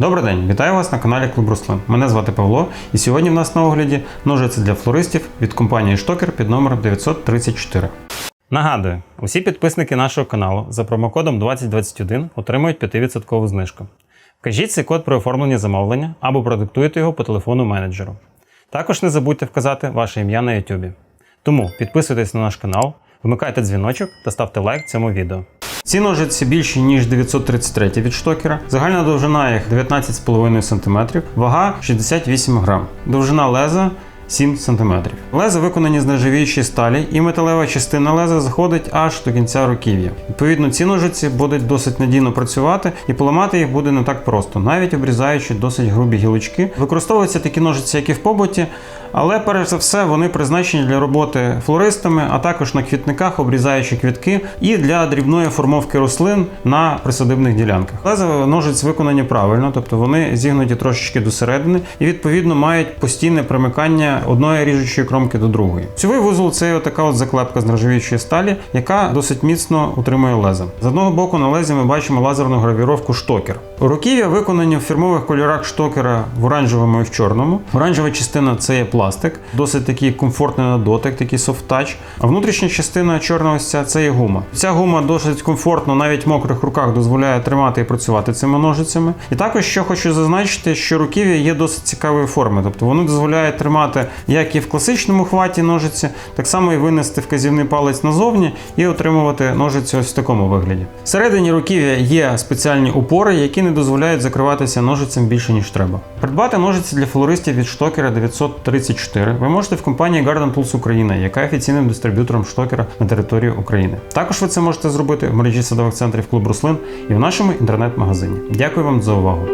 Добрий день, вітаю вас на каналі Клуб Руслин. Мене звати Павло, і сьогодні в нас на огляді ножиці для флористів від компанії Штокер під номером 934. Нагадую, усі підписники нашого каналу за промокодом 2021 отримують 5% знижку. Вкажіть цей код при оформленні замовлення або продиктуйте його по телефону менеджеру. Також не забудьте вказати ваше ім'я на YouTube. Тому підписуйтесь на наш канал, вмикайте дзвіночок та ставте лайк цьому відео. Ці ножиці більші, ніж 933 від штокера. Загальна довжина їх 19,5 см, вага 68 грам. Довжина леза 7 см. Леза виконані з нержавіючої сталі, і металева частина леза заходить аж до кінця руків'я. Відповідно, ці ножиці будуть досить надійно працювати, і поламати їх буде не так просто, навіть обрізаючи досить грубі гілочки. Використовуються такі ножиці, як і в побуті, але перш за все вони призначені для роботи флористами, а також на квітниках, обрізаючи квітки, і для дрібної формовки рослин на присадибних ділянках. Леза ножиць виконані правильно, тобто вони зігнуті трошечки до середини і відповідно мають постійне примикання одної ріжучої кромки до другої. Цьовий вузол це така от заклепка з нержавіючої сталі, яка досить міцно утримує лезо. З одного боку на лезі ми бачимо лазерну гравіровку штокер. Руків'я виконані в фірмових кольорах штокера в оранжевому і в чорному. Оранжева частина це є пластик, досить такий комфортний на дотик, такий софт-тач. А внутрішня частина чорна ось ця це є гума. Ця гума досить комфортно, навіть в мокрих руках дозволяє тримати і працювати цими ножицями. І також що хочу зазначити, що руків'я є досить цікавої форми, тобто вони дозволяють тримати як і в класичному хваті ножиці, так само і винести вказівний палець назовні і отримувати ножиці ось в такому вигляді. Всередині руків'я є спеціальні упори, які не дозволяють закриватися ножицем більше ніж треба. Придбати ножиці для флористів від штокера 934 ви можете в компанії Garden Tools Україна, яка офіційним дистриб'ютором штокера на території України. Також ви це можете зробити в мережі садових центрів клуб Руслин і в нашому інтернет-магазині. Дякую вам за увагу.